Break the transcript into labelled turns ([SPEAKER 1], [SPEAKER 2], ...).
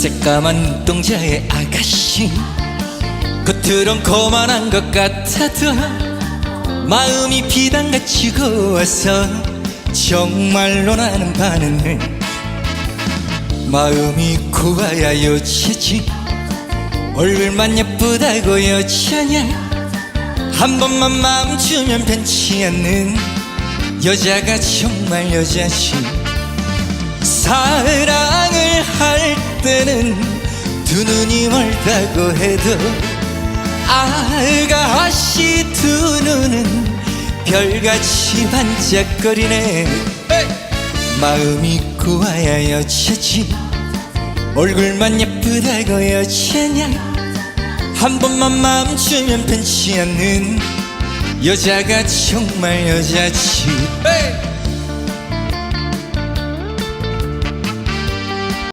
[SPEAKER 1] 새까만 눈동자의 아가씨. 겉으론 거만한 것 같아도 마음이 비단같이 고와서 정말로 나는 반응을 마음이 고와야 여자지. 얼굴만 예쁘다고 여자냐. 한 번만 마음 주면 변치 않는 여자가 정말 여자지. 사랑 두 눈이 멀다고 해도 아가씨 두 눈은 별같이 반짝거리네. 마음이 고와야 여자지 얼굴만 예쁘다고 여자냐? 한 번만 마음 주면 변치 않는 여자가 정말 여자지